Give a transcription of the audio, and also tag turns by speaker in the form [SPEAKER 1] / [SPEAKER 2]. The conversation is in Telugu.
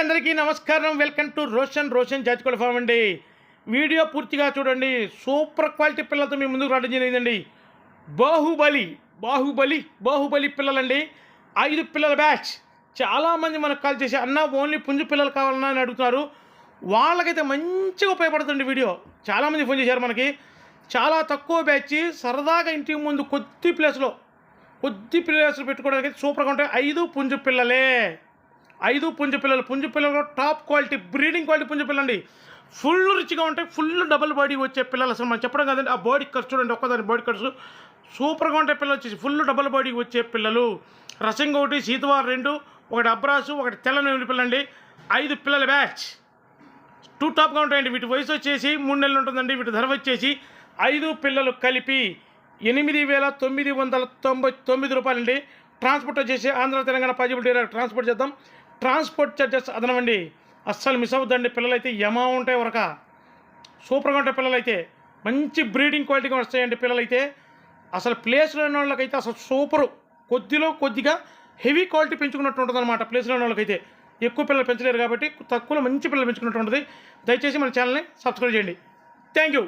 [SPEAKER 1] అందరికీ నమస్కారం. వెల్కమ్ టు రోషన్ రోషన్ జాతికోళ్ళ ఫామ్ అండి. వీడియో పూర్తిగా చూడండి. సూపర్ క్వాలిటీ పిల్లలతో మీ ముందుకు రావడం జరిగిందండి. బాహుబలి బాహుబలి బాహుబలి పిల్లలండి. ఐదు పిల్లల బ్యాచ్. చాలామంది మనకు కాల్ చేసి అన్న ఓన్లీ పుంజు పిల్లలు కావాలన్నా అని అడుగుతున్నారు. వాళ్ళకైతే మంచిగా ఉపయోగపడుతుంది వీడియో. చాలామంది ఫోన్ చేశారు మనకి. చాలా తక్కువ బ్యాచ్. సరదాగా ఇంటికి ముందు కొద్ది ప్లేస్లో కొద్ది ప్లేస్లో పెట్టుకోవడానికి సూపర్గా ఉంటాయి. ఐదు పుంజు పిల్లలే. ఐదు పుంజు పిల్లలు పుంజు పిల్లలు టాప్ క్వాలిటీ బ్రీడింగ్ క్వాలిటీ పుంజు పిల్లండి ఫుల్ రిచ్గా ఉంటాయి ఫుల్ డబుల్ బాడీ వచ్చే పిల్లలు అసలు మనం చెప్పడం కదండి. ఆ బాడీ ఖర్చు చూడండి ఒక్కదాని బాడీ ఖర్చు సూపర్గా ఉంటాయి పిల్లలు వచ్చేసి ఫుల్ డబుల్ బాడీ వచ్చే పిల్లలు. రసింగ్ ఒకటి సీతవార్ రెండు ఒకటి అబ్రాసు ఒకటి తెల్లని పిల్లండి. ఐదు పిల్లల బ్యాచ్ టూ టాప్గా ఉంటాయండి. వీటి వయసు వచ్చేసి మూడు నెలలు ఉంటుందండి. వీటి ధర వచ్చేసి ఐదు పిల్లలు కలిపి ఎనిమిది వేల తొమ్మిది వందల తొంభై తొమ్మిది రూపాయలండి. ట్రాన్స్పోర్ట్ వచ్చేసి ఆంధ్ర తెలంగాణ పాజిబిలిటీ ట్రాన్స్పోర్ట్ చేద్దాం. ట్రాన్స్పోర్ట్ చార్జెస్ అదనమండి అస్సలు మిస్ అవుద్దండి పిల్లలైతే యమా ఉంటాయి వరక సూపర్గా ఉంటాయి పిల్లలైతే. మంచి బ్రీడింగ్ క్వాలిటీగా వస్తాయండి పిల్లలైతే. అసలు ప్లేస్లో ఉన్న వాళ్ళకైతే అసలు సూపరు. కొద్దిలో కొద్దిగా హెవీ క్వాలిటీ పెంచుకున్నట్టు ఉంటుంది అనమాట ప్లేస్లో ఉన్న వాళ్ళకైతే. ఎక్కువ పిల్లలు పెంచలేరు కాబట్టి తక్కువలో మంచి పిల్లలు పెంచుకున్నట్టు ఉంటుంది. దయచేసి మన ఛానల్ని సబ్స్క్రైబ్ చేయండి. Thank you.